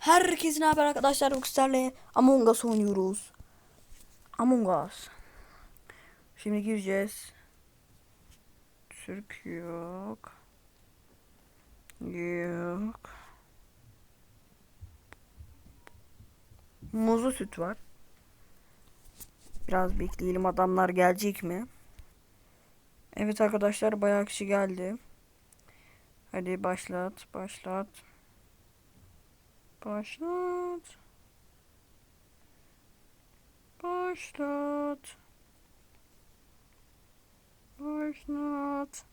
Herkesin haber arkadaşlar bu sizlerle Among Us oynuyoruz. Among Us. Şimdi gireceğiz. Türk yok. Yok. Muzlu süt var. Biraz bekleyelim adamlar gelecek mi? Evet arkadaşlar bayağı kişi geldi. Hadi başlat, başlat. Başlat. Başlat. Başlat.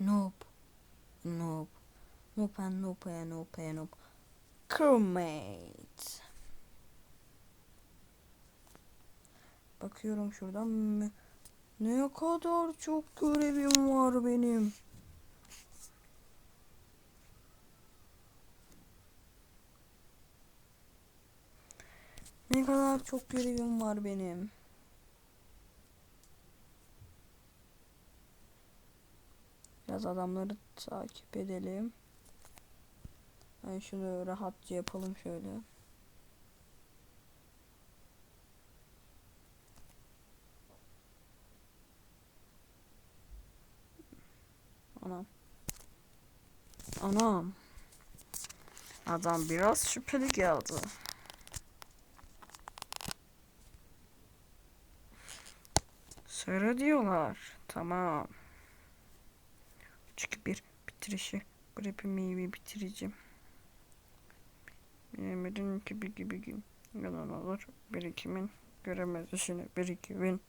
Noob. Noob. Noob and noob and noob and noob. Crewmate. Bakıyorum şuradan. Ne kadar çok görevim var benim. Ne kadar çok görevim var benim. Biraz adamları takip edelim. Ben şunu rahatça yapalım şöyle. Anam. Anam. Adam biraz şüpheli geldi. Sarı diyorlar. Tamam. Çünkü bir bitirişi. Grep'i meyve bitireceğim. Bilemedim gibi gibi gibi. Yalan olur. Birikimin göremez işini. Birikimin.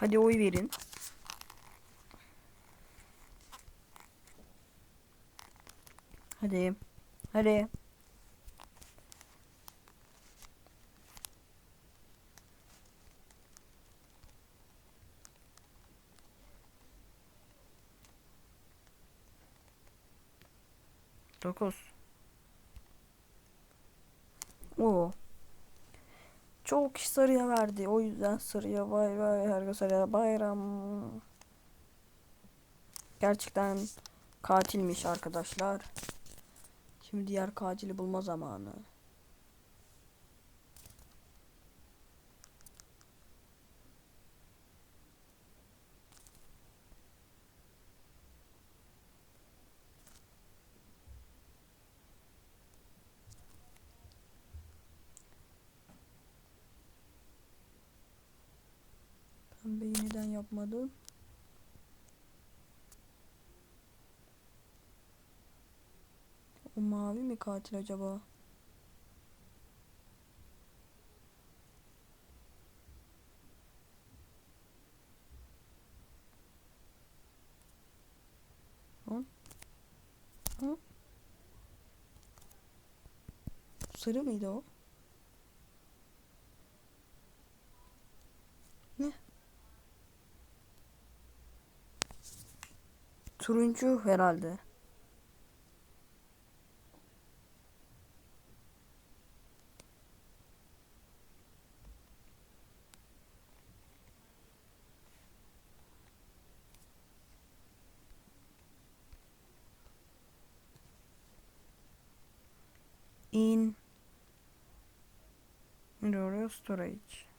Hadi oy verin. Hadi. Hadi. Dokuz. Çok kişi sarıya verdi. O yüzden sarıya vay vay herkes sarıya bayram. Gerçekten katilmiş arkadaşlar. Şimdi diğer katili bulma zamanı. Neden yapmadım? O mavi mi katil acaba? Hı? Hı? Sarı mıydı o? Ne? Turuncu herhalde. in Mirror storage.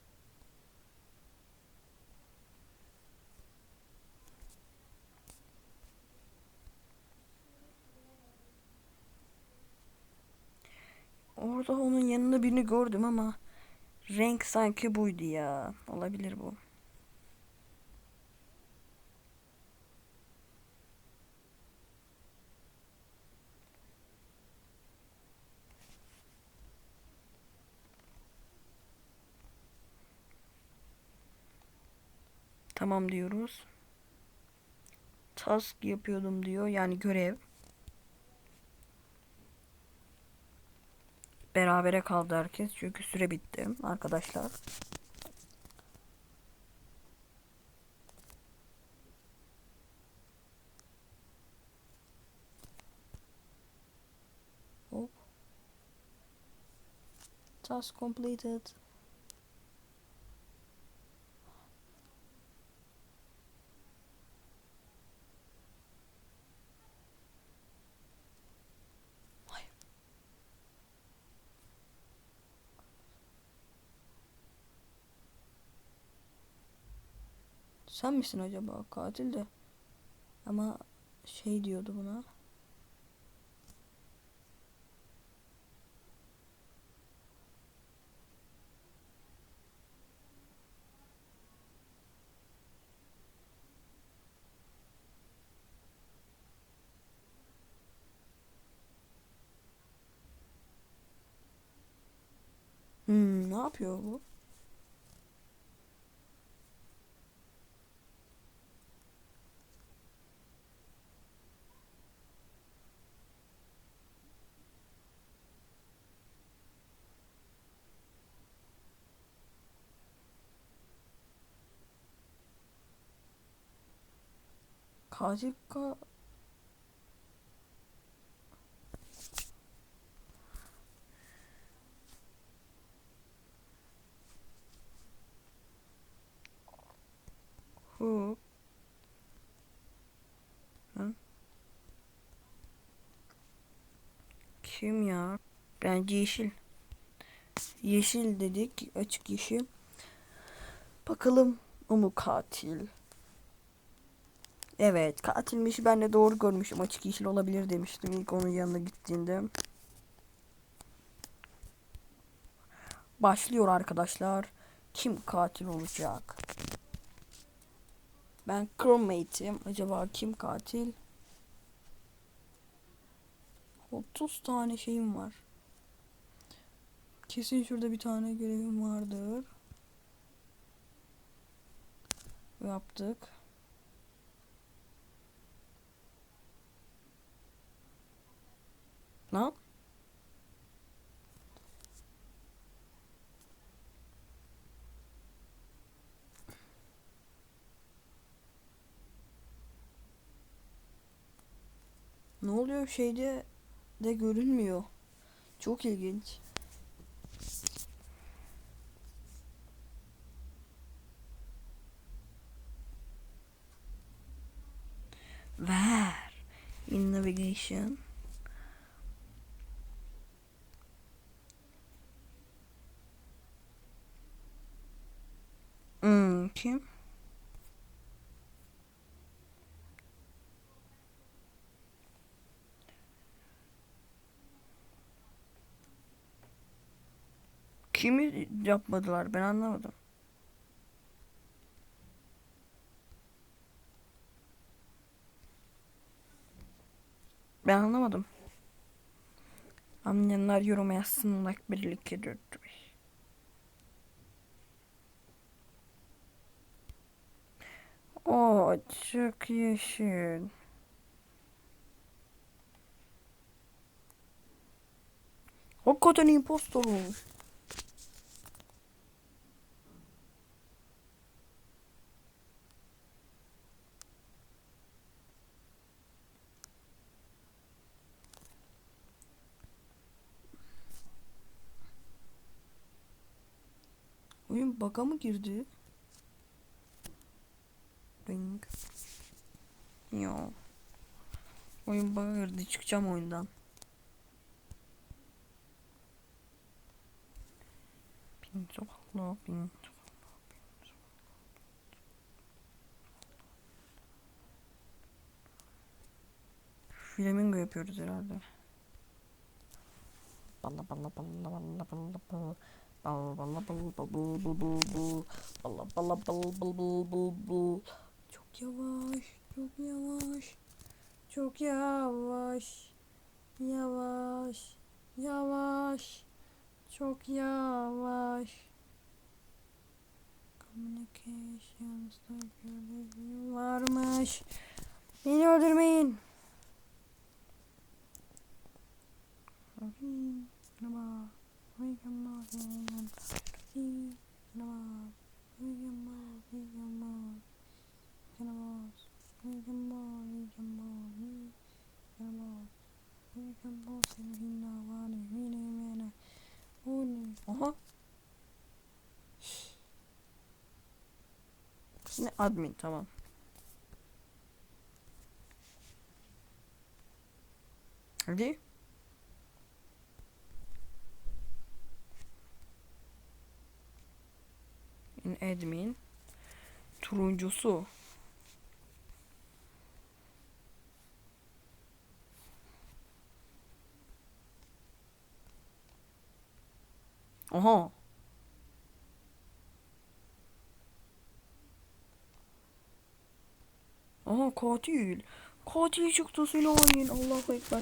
Orada onun yanında birini gördüm ama renk sanki buydu ya. Olabilir bu. Tamam diyoruz. Task yapıyordum diyor. Yani görev. berabere kaldı herkes. Çünkü süre bitti arkadaşlar. Hop. Task completed. Sen misin acaba katil de? Ama şey diyordu buna. Hmm, ne yapıyor bu? Katil ka Hu. Hı? Kim ya? Bence yeşil. Yeşil dedik. Açık yeşil. Bakalım o mu katil? Evet katilmiş. Ben de doğru görmüşüm. Açık yeşil olabilir demiştim ilk onun yanına gittiğinde. Başlıyor arkadaşlar. Kim katil olacak? Ben crewmate'im. Acaba kim katil? 30 tane şeyim var. Kesin şurada bir tane görevim vardır. Yaptık. Ne oluyor şeyde de görünmüyor. Çok ilginç. Ver. In navigation. Hmm, kim? Kimi yapmadılar ben anlamadım. Ben anlamadım. Anlayanlar yoruma yazsınlar birlikte dört. O çok yeşil. Hakikaten impostor olmuş. Oyun baka mı girdi? Ring. Yo. Oyun baka girdi. Çıkacağım oyundan. Pinçoklu, pinçoklu. Flamingo yapıyoruz herhalde. Balla balla balla balla balla balla. Çok yavaş, çok yavaş. Çok yavaş. Yavaş. Yavaş. Çok yavaş. Communications'ta görevim varmış. Beni öldürmeyin. Merhaba. O ne? Aha. Ne admin tamam. Hadi. Admin. Turuncusu. Aha. Aha katil. Katil çıktı silahın. Allahu Ekber.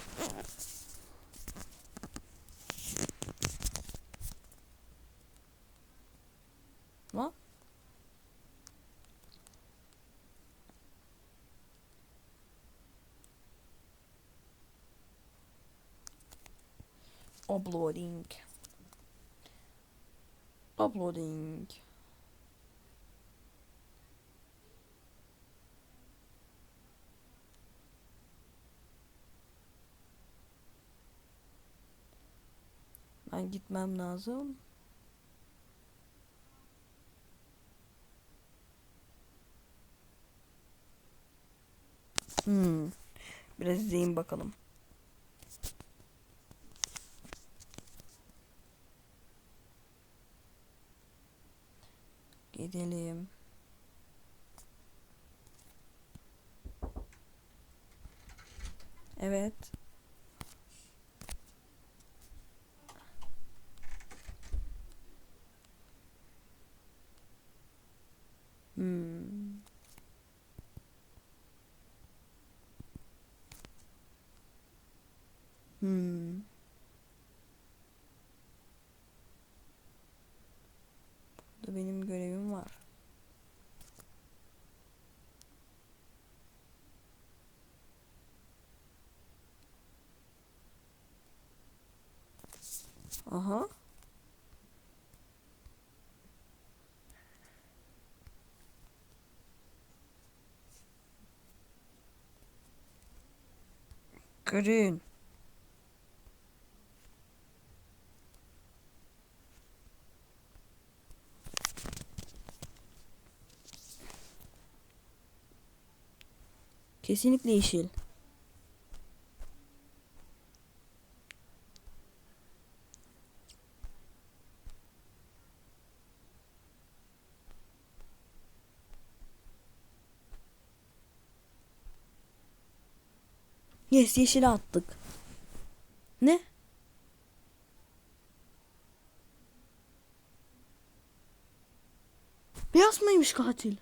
Uploading. Uploading. Ben gitmem lazım. Hmm. Biraz izleyin bakalım. Gidelim. Evet. Hmm. Hmm. Burada benim görevim var. Aha. Green. Kesinlikle yeşil. Yes yeşile attık. Ne? Beyaz mıymış katil?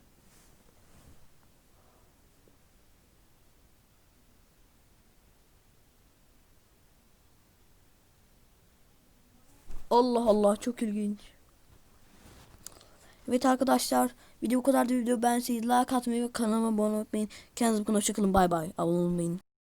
Allah Allah çok ilginç. Evet arkadaşlar video bu kadar video ben size like atmayı ve kanalıma abone olmayı unutmayın. Kendinize bakın hoşçakalın bay bay abone olmayın.